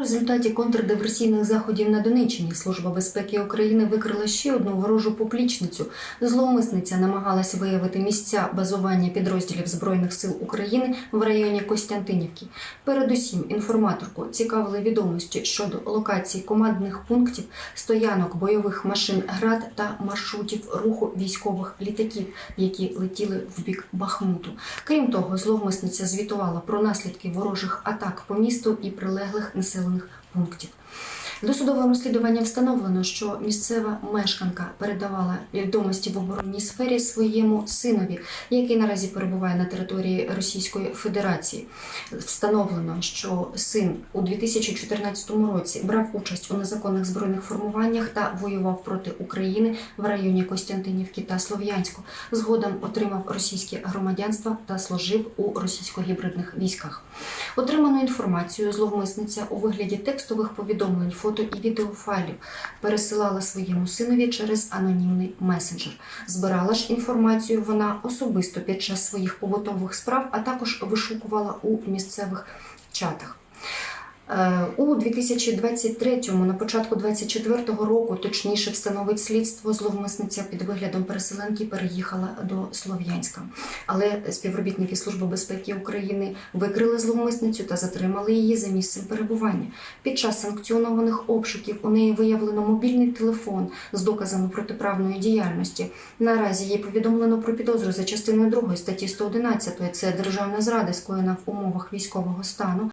У результаті контрдиверсійних заходів на Донеччині Служба безпеки України викрила ще одну ворожу поплічницю. Зловмисниця намагалась виявити місця базування підрозділів збройних сил України в районі Костянтинівки. Передусім, інформаторку цікавили відомості щодо локацій командних пунктів, стоянок бойових машин ГРАД та маршрутів руху військових літаків, які летіли в бік Бахмуту. Крім того, зловмисниця звітувала про наслідки ворожих атак по місту і прилеглих населених пунктів. Досудовим розслідуванням встановлено, що місцева мешканка передавала відомості в оборонній сфері своєму синові, який наразі перебуває на території Російської Федерації. Встановлено, що син у 2014 році брав участь у незаконних збройних формуваннях та воював проти України в районі Костянтинівки та Слов'янську. Згодом отримав російське громадянство та служив у російсько-гібридних військах. Отриману інформацію зловмисниця у вигляді текстових повідомлень, фото і відеофайлів пересилала своєму синові через анонімний месенджер. Збирала ж інформацію вона особисто під час своїх побутових справ, а також вишукувала у місцевих чатах. Е, У 2023-му, на початку 24-го року, точніше встановить слідство, зловмисниця під виглядом переселенки переїхала до Слов'янська. Але співробітники Служби безпеки України викрили зловмисницю та затримали її за місцем перебування. Під час санкціонованих обшуків у неї виявлено мобільний телефон з доказами протиправної діяльності. Наразі їй повідомлено про підозру за частиною 2 статті 111 – це державна зрада, скоєна в умовах військового стану.